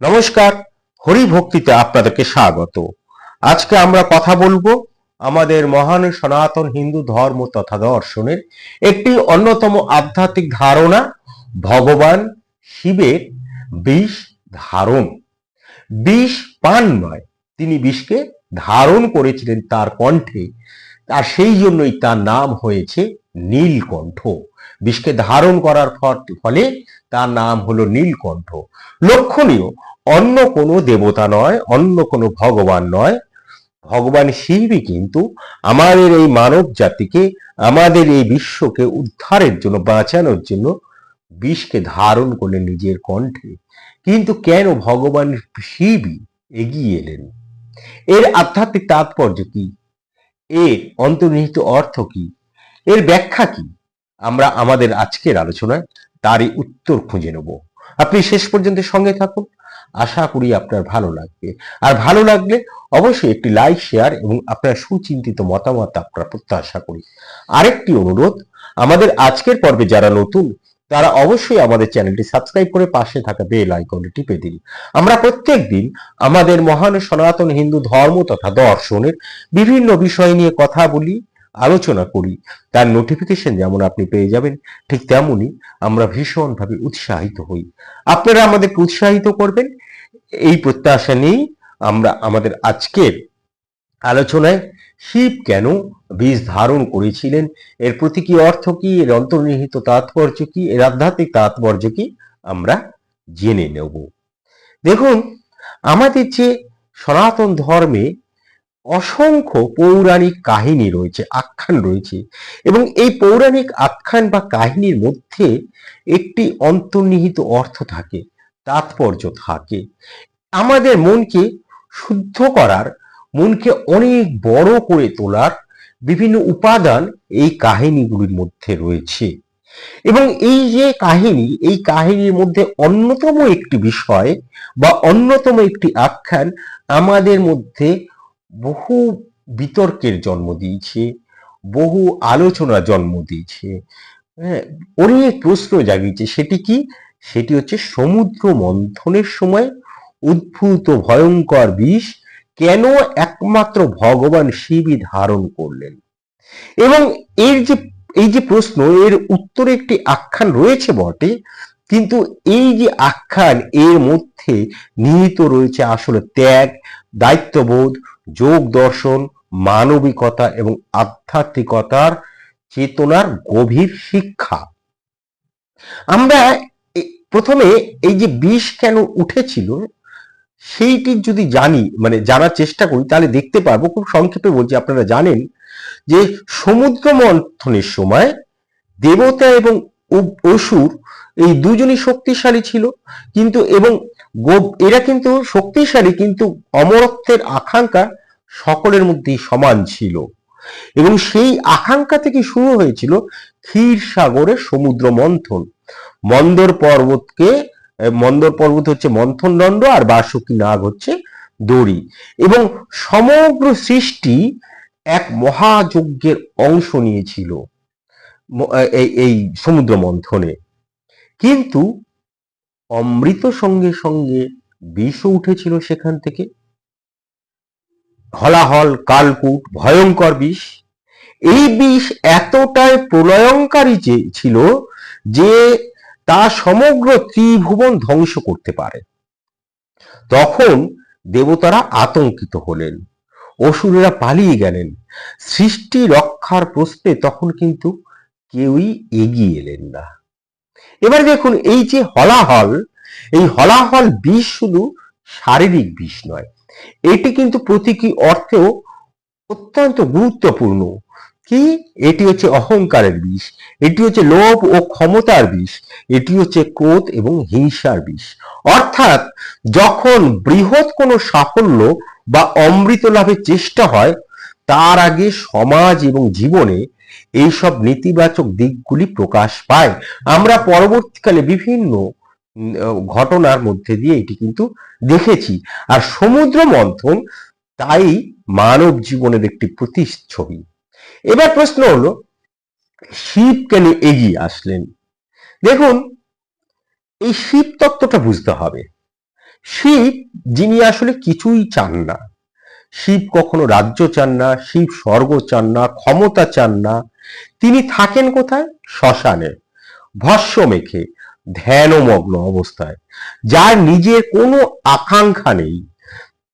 নমস্কার হরি ভক্তিতে আপনাদেরকে স্বাগত। আজকে আমরা কথা বলব আমাদের মহান সনাতন হিন্দু ধর্ম তথা দর্শনের একটি অন্যতম আধ্যাত্মিক ধারণা, ভগবান শিবের বিষ ধারণ। বিষ পান নয় তিনি বিষকে ধারণ করেছিলেন তার কণ্ঠে। আর সেই জন্যই তার নাম হয়েছে নীলকণ্ঠ। বিষকে ধারণ করার ফলে তার নাম হলো নীলকণ্ঠ। লক্ষণীয়, অন্য কোনো দেবতা নয়, অন্য কোনো ভগবান নয়। ভগবান শিবই কিন্তু আমাদের এই মানব জাতিকে আমাদের এই বিশ্বকে উদ্ধারের জন্য, বাঁচানোর জন্য বিষকে ধারণ করলেন নিজের কণ্ঠে। কিন্তু কেন ভগবান শিবই এগিয়ে এলেন? এর আধ্যাত্মিক তাৎপর্য কি? এর অন্তর্নিহিত অর্থ কি? এর ব্যাখ্যা কি? আমরা আমাদের আজকের আলোচনায় তারই উত্তর খুঁজে নেব। আপনি শেষ পর্যন্ত সঙ্গে থাকুন। আশা করি আপনার ভালো লাগবে। আর ভালো লাগলে অবশ্যই একটি লাইক, শেয়ার এবং আপনার সুচিন্তিত মতামত আপনার প্রত্যাশা করি। আরেকটি অনুরোধ, আমাদের আজকের পর্বে যারা নতুন, তারা অবশ্যই আমাদের চ্যানেলটি সাবস্ক্রাইব করে পাশে থাকা বেল আইকনটি টিপে দিন। আমরা প্রত্যেক দিন আমাদের মহান সনাতন হিন্দু ধর্ম তথা দর্শনের বিভিন্ন বিষয় নিয়ে কথা বলি। আলোচনা করি, তার নোটিফিকেশন যেমন আপনি পেয়ে যাবেন, ঠিক তেমনই আমরা ভীষণভাবে উৎসাহিত হই। আপনারা আমাদেরকে উৎসাহিত করবেন, এই প্রত্যাশা নিয়েই আমরা আমাদের আজকের আলোচনায় শিব কেন বীজ ধারণ করেছিলেন, এর প্রতীকী অর্থ কি, এর অন্তর্নিহিত তাৎপর্য কি, এর আধ্যাত্মিক তাৎপর্য কি আমরা জেনে নেব। দেখুন, আমাদের যে সনাতন ধর্মে অসংখ্য পৌরাণিক কাহিনী রয়েছে, আখ্যান রয়েছে এবং এই পৌরাণিক আখ্যান বা কাহিনীর মধ্যে একটি অন্তর্নিহিত অর্থ থাকে, তাৎপর্য থাকে। আমাদের মনকে শুদ্ধ করার, মনকে অনেক বড় করে তোলার বিভিন্ন উপাদান এই কাহিনীগুলির মধ্যে রয়েছে। এবং এই যে কাহিনী, এই কাহিনীর মধ্যে অন্যতম একটি বিষয় বা অন্যতম একটি আখ্যান আমাদের মধ্যে বহু বিতর্কের জন্ম দিয়েছে, বহু আলোচনা জন্ম দিয়েছে। হ্যাঁ অনেক প্রশ্ন জাগিয়েছে, সেটি কি? সেটি হচ্ছে সমুদ্র মন্থনের সময় উদ্ভূত ভয়ঙ্কর বিষ কেন একমাত্র ভগবান শিবই ধারণ করলেন? এবং এর যে, এই যে প্রশ্ন, এর উত্তরে একটি আখ্যান রয়েছে বটে, কিন্তু এই যে আখ্যান, এর মধ্যে নিহিত রয়েছে আসলে ত্যাগ, দায়িত্ববোধ যোগ দর্শন, মানবিকতা এবং আধ্যাত্মিকতার চেতনার গভীর শিক্ষা। আমরা প্রথমে এই যে বিষ কেন উঠেছিল, সেইটি যদি জানি মানে জানার চেষ্টা করি, তাহলে দেখতে পারব। খুব সংক্ষেপে বলছি, আপনারা জানেন যে সমুদ্র মন্থনের সময় দেবতা এবং অসুর এই দুজনই শক্তিশালী ছিল, কিন্তু এবং এরা কিন্তু শক্তিশালী, কিন্তু অমরত্বের আকাঙ্ক্ষা সকলের মধ্যেই সমান ছিল। এবং সেই আকাঙ্ক্ষা থেকে শুরু হয়েছিল ক্ষীর সাগরে সমুদ্র মন্থন। মন্দর পর্বতকে মন্দর পর্বত হচ্ছে মন্থন দণ্ড আর বাসুকি নাগ হচ্ছে দড়ি। এবং সমগ্র সৃষ্টি এক মহাযজ্ঞের অংশ নিয়েছিল এই সমুদ্র মন্থনে। কিন্তু অমৃত সঙ্গে সঙ্গে বিষও উঠেছিল সেখান থেকে। হলাহল, কালকূট, ভয়ঙ্কর বিষ। এই বিষ এতটাই প্রলয়ঙ্কারী যে ছিল যে তা সমগ্র ত্রিভুবন ধ্বংস করতে পারে। তখন দেবতারা আতঙ্কিত হলেন। অসুরেরা পালিয়ে গেলেন। সৃষ্টি রক্ষার প্রশ্নে তখন কিন্তু কেউই এগিয়ে এলেন না। এবার দেখুন, এই যে হলাহল, এই হলাহল বিষ শুধু শারীরিক বিষ নয়, এটি কিন্তু প্রতীকী অর্থেও অত্যন্ত গুরুত্বপূর্ণ। কি? এটি হচ্ছে অহংকারের বিষ, এটি হচ্ছে লোভ ও ক্ষমতার বিষ, এটি হচ্ছে ক্রোধ এবং হিংসার বিষ। অর্থাৎ যখন বৃহৎ কোনো সাফল্য বা অমৃত লাভের চেষ্টা হয়, তার আগে সমাজ এবং জীবনে এইসব নেতিবাচক দিকগুলি প্রকাশ পায়। আমরা পরবর্তীকালে বিভিন্ন ঘটনার মধ্যে দিয়ে এটি কিন্তু দেখেছি। আর সমুদ্র মন্থন তাই মানব জীবনের একটি প্রতিচ্ছবি। এবার প্রশ্ন হলো, শিব কেন এগিয়ে আসলেন? দেখুন, এই শিব তত্ত্বটা বুঝতে হবে। শিব, যিনি আসলে কিছুই চান না শিব কখনো রাজ্য চান না, শিব স্বর্গ চান না, ক্ষমতা চান না। তিনি থাকেন কোথায়? শ্মশানে। ভস্য মেখে, ধ্যানমগ্ন অবস্থায়। যার নিজের কোনো আকাঙ্ক্ষা নেই।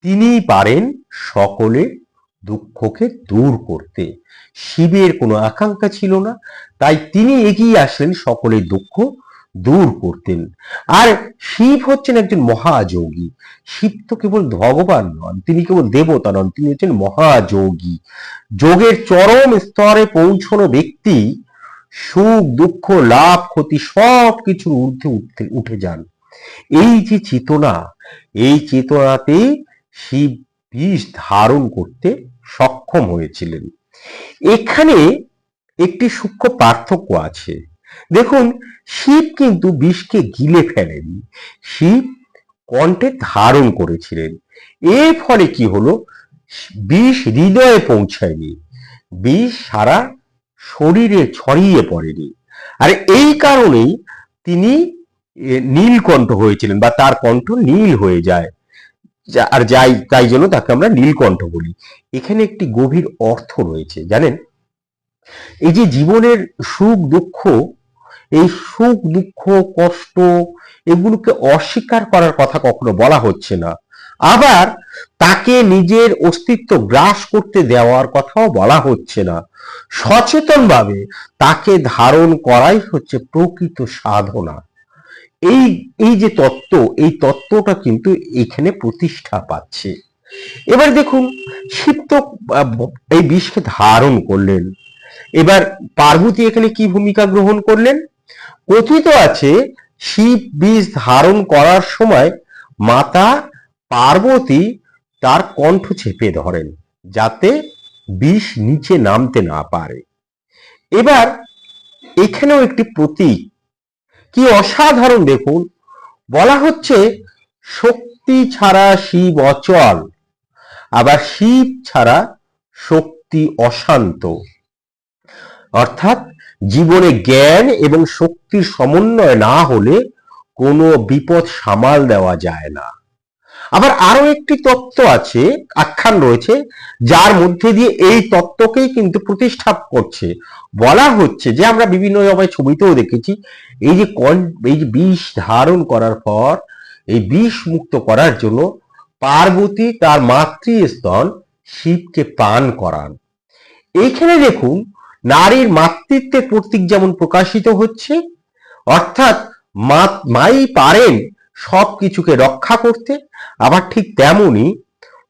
তিনি পারেন সকলের দুঃখকে দূর করতে। শিবের কোনো আকাঙ্ক্ষা ছিল না। তাই তিনি এগিয়ে আসলেন সকলের দুঃখ দূর করতেন। আর শিব হচ্ছেন একজন মহাযোগী। শিব তো কেবল ভগবান নন, তিনি কেবল দেবতা নন, তিনি হচ্ছেন মহাযোগী। যোগের চরম স্তরে পৌঁছানো ব্যক্তি সুখ, দুঃখ, লাভ, ক্ষতি সব কিছুর ঊর্ধ্বে উঠতে, উঠে যান। এই যে চেতনা, এই চেতনাতে শিব বিষ ধারণ করতে সক্ষম হয়েছিলেন। এখানে একটি সূক্ষ্ম পার্থক্য আছে। দেখুন, শিব কিন্তু বিষকে গিলে ফেলেনি। শিব কণ্ঠে ধারণ করেছিলেন। এর ফলে কি হলো? বিষ হৃদয়ে পৌঁছায়নি। বিষ সারা শরীরে ছড়িয়ে পড়েনি। আর এই কারণেই তিনি নীলকণ্ঠ হয়েছিলেন বা তার কণ্ঠ নীল হয়ে যায়। আর যাই, তাই জন্য তাকে আমরা নীলকণ্ঠ বলি। এখানে একটি গভীর অর্থ রয়েছে, জানেন? এই যে জীবনের সুখ দুঃখ এই সুখ, দুঃখ, কষ্ট এগুলোকে অস্বীকার করার কথা কখনো বলা হচ্ছে না। আবার তাকে নিজের অস্তিত্ব গ্রাস করতে দেওয়ার কথাও বলা হচ্ছে না। সচেতনভাবে তাকে ধারণ করাই হচ্ছে প্রকৃত সাধনা। এই এই যে তত্ত্ব, এই তত্ত্বটা কিন্তু এখানে প্রতিষ্ঠা পাচ্ছে। এবার দেখুন শিব তো এই বিষকে ধারণ করলেন। এবার পার্বতী এখানে কি ভূমিকা গ্রহণ করলেন? কথিত আছে, শিব বিষ ধারণ করার সময় মাতা পার্বতী তার কণ্ঠ চেপে ধরেন, যাতে বিষ নিচে নামতে না পারে। এবার এখানেও একটি প্রতীক। কি অসাধারণ দেখুন, বলা হচ্ছে শক্তি ছাড়া শিব অচল, আবার শিব ছাড়া শক্তি অশান্ত। অর্থাৎ জীবনে জ্ঞান এবং শক্তির সমন্বয় না হলে কোনো বিপদ সামাল দেওয়া যায় না। আবার আরও একটি তত্ত্ব আছে, আখ্যান রয়েছে, যার মধ্যে দিয়ে এই তত্ত্বকেই কিন্তু প্রতিষ্ঠা করছে। বলা হচ্ছে যে, আমরা বিভিন্ন সময় ছবিতেও দেখেছি, এই যে কন, এই যে বিষ ধারণ করার পর, এই বিষ মুক্ত করার জন্য পার্বতী তার মাতৃস্তন শিবকে পান করান। এইখানে দেখুন নারীর মাতৃত্বের প্রতীক যেমন প্রকাশিত হচ্ছে, অর্থাৎ মাই পারেন সব কিছুকে রক্ষা করতে, আবার ঠিক তেমনি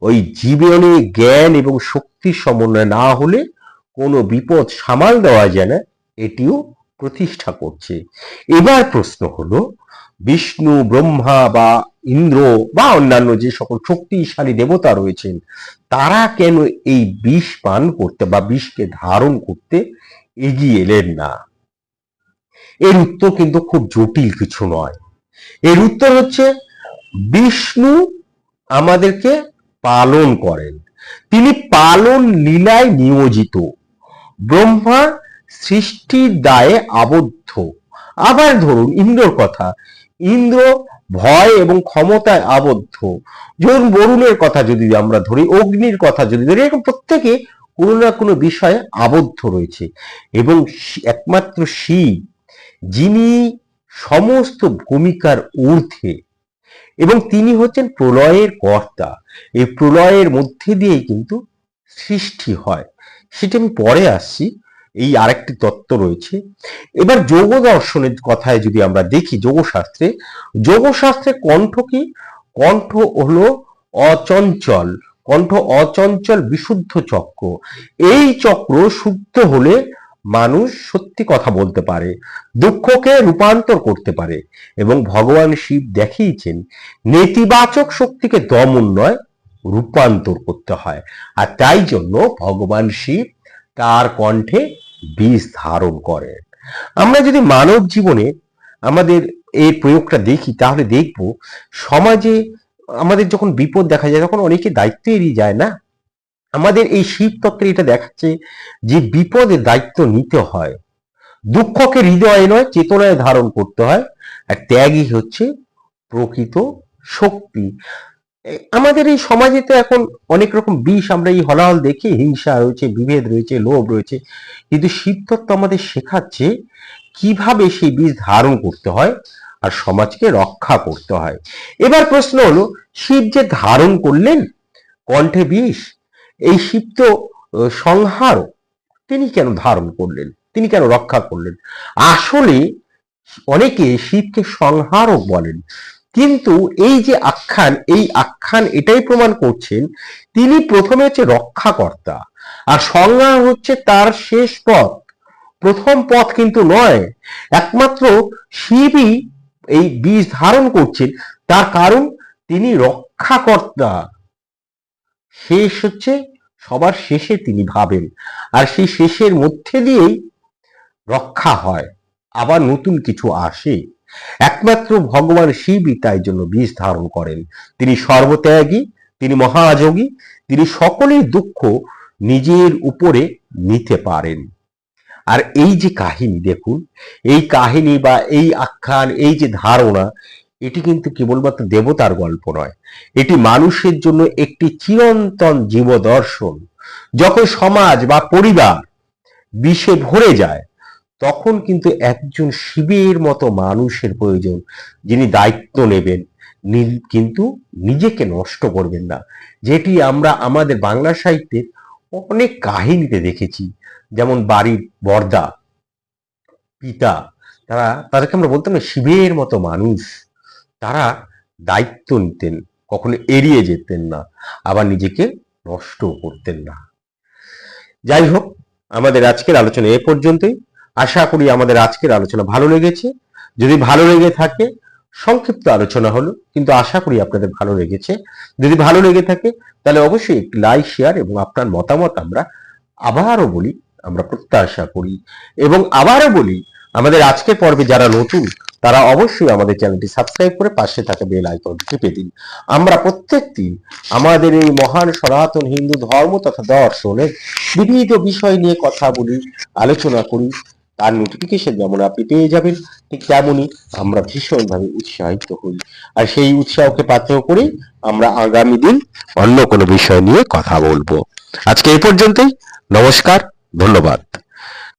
ওই জীবনে জ্ঞান এবং শক্তির সমন্বয় না হলে কোনো বিপদ সামাল দেওয়া যায় না, এটিও প্রতিষ্ঠা করছে। এবার প্রশ্ন হলো, বিষ্ণু, ব্রহ্মা বা ইন্দ্র বা অন্যান্য যে সকল শক্তিশালী দেবতা রয়েছেন, তারা কেন এই বিষ পান করতে বা বিষকে ধারণ করতে এগিয়ে এলেন না? এর উত্তর কিন্তু খুব জটিল কিছু নয়। এর উত্তর হচ্ছে, বিষ্ণু আমাদেরকে পালন করেন। তিনি পালন লীলায় নিয়োজিত। ব্রহ্মা সৃষ্টির দায়ে আবদ্ধ। আবার ধরুন, ইন্দ্রর কথা। ইন্দ্র ভয় এবং ক্ষমতায় আবদ্ধ। ধরুন বরুণের কথা যদি আমরা ধরি, অগ্নির কথা যদি ধরি, এরকম প্রত্যেকে কোনো না কোনো বিষয়ে আবদ্ধ রয়েছে। এবং একমাত্র শিব যিনি সমস্ত ভূমিকার ঊর্ধ্বে। এবং তিনি হচ্ছেন প্রলয়ের কর্তা। এই প্রলয়ের মধ্যে দিয়েই কিন্তু সৃষ্টি হয়। সেটা আমি পরে আসছি। এই আরেকটি তত্ত্ব রয়েছে। এবার যোগ দর্শনের কথায় যদি আমরা দেখি যোগশাস্ত্রে যোগশাস্ত্রে কণ্ঠ কি? কণ্ঠ হলো অচঞ্চল, কণ্ঠ অচঞ্চল বিশুদ্ধ চক্র। এই চক্র শুদ্ধ হলে মানুষ সত্যি কথা বলতে পারে, দুঃখকে রূপান্তর করতে পারে এবং ভগবান শিব দেখিয়েছেন, নেতিবাচক শক্তিকে দমন নয় রূপান্তর করতে হয়। আর তাই জন্য ভগবান শিব তার কণ্ঠে বীজ ধারণ করেন আমরা যদি মানব জীবনে আমাদের এই প্রয়োগটা দেখি, তাহলে দেখব সমাজে আমাদের যখন বিপদ দেখা যায়, তখন অনেকে দায়িত্ব এড়িয়ে যায় না? আমাদের এই শিব তত্ত্বে এটা দেখাচ্ছে যে বিপদের দায়িত্ব নিতে হয়। দুঃখকে হৃদয়ে নয়, চেতনায় ধারণ করতে হয়। আর ত্যাগই হচ্ছে প্রকৃত শক্তি। আমাদের এই সমাজে তো এখন অনেক রকম বিষ আমরা এই হলাহল দেখি হিংসা রয়েছে বিভেদ রয়েছে লোভ রয়েছে। কিন্তু শিবতত্ত্ব আমাদের শেখাচ্ছে কীভাবে সেই বিষ ধারণ করতে হয় আর সমাজকে রক্ষা করতে হয়। এবার প্রশ্ন হলো শিব যে ধারণ করলেন কণ্ঠে বিষ এই শিব তো আহ, সংহারক তিনি কেন ধারণ করলেন? তিনি কেন রক্ষা করলেন? আসলে অনেকে শিবকে সংহারক বলেন। কিন্তু এই যে আখ্যান, এই আখ্যান এটাই প্রমাণ করছেন তিনি প্রথমে হচ্ছে রক্ষাকর্তা আর সংজ্ঞা হচ্ছে তার শেষ পথ। প্রথম পথ কিন্তু নয়, একমাত্র শিবই এই বীজ ধারণ করছেন। তার কারণ তিনি রক্ষাকর্তা। শেষ হচ্ছে, সবার শেষে তিনি ভাবেন। আর সেই শেষের মধ্যে দিয়েই রক্ষা হয়। আবার নতুন কিছু আসে। একমাত্র ভগবান শিবই তাই জন্য বীজ ধারণ করেন। তিনি সর্বত্যাগী, তিনি মহাযোগী তিনি সকলের দুঃখ নিজের উপরে নিতে পারেন। আর এই যে কাহিনী দেখুন, এই কাহিনী বা এই আখ্যান, এই যে ধারণা, এটি কিন্তু কেবলমাত্র দেবতার গল্প নয়। এটি মানুষের জন্য একটি চিরন্তন জীবদর্শন। যখন সমাজ বা পরিবার বিষে ভরে যায় তখন কিন্তু একজন শিবের মতো মানুষের প্রয়োজন, যিনি দায়িত্ব নেবেন। কিন্তু নিজেকে নষ্ট করবেন না। যেটি আমরা আমাদের বাংলা সাহিত্যের অনেক কাহিনীতে দেখেছি। যেমন বাড়ির বর্দা, পিতা, তারা, তাদেরকে আমরা বলতাম না শিবের মতো মানুষ। তারা দায়িত্ব নিতেন, কখনো এড়িয়ে যেতেন না, আবার নিজেকে নষ্ট করতেন না। যাই হোক, আমাদের আজকের আলোচনা এ পর্যন্তই। আশা করি আমাদের আজকের আলোচনা ভালো লেগেছে। যদি ভালো লেগে থাকে, সংক্ষিপ্ত আলোচনা হলো, কিন্তু আশা করি আপনাদের ভালো লেগেছে। যদি ভালো লেগে থাকে, তাহলে অবশ্যই একটি লাইক শেয়ার এবং আপনার মতামত আমরা আবারও বলি, আমরা প্রত্যাশা করি। এবং আবারও বলি, আমাদের আজকের পর্বে যারা নতুন, তারা অবশ্যই আমাদের চ্যানেলটি সাবস্ক্রাইব করে পাশে থাকা বেল আইকন টিপে দিন। আমরা প্রত্যেক দিন আমাদের এই মহান সনাতন হিন্দু ধর্ম তথা দর্শনের বিবিধ বিষয় নিয়ে কথা বলি, আলোচনা করি। তার নোটিফিকেশন যেমন আপনি পেয়ে যাবেন, ঠিক তেমনই আমরা ভীষণভাবে উৎসাহিত হই। আর সেই উৎসাহকে পাত্র করে আমরা আগামী দিন অন্য কোনো বিষয় নিয়ে কথা বলব। আজকে এই পর্যন্তই, নমস্কার, ধন্যবাদ।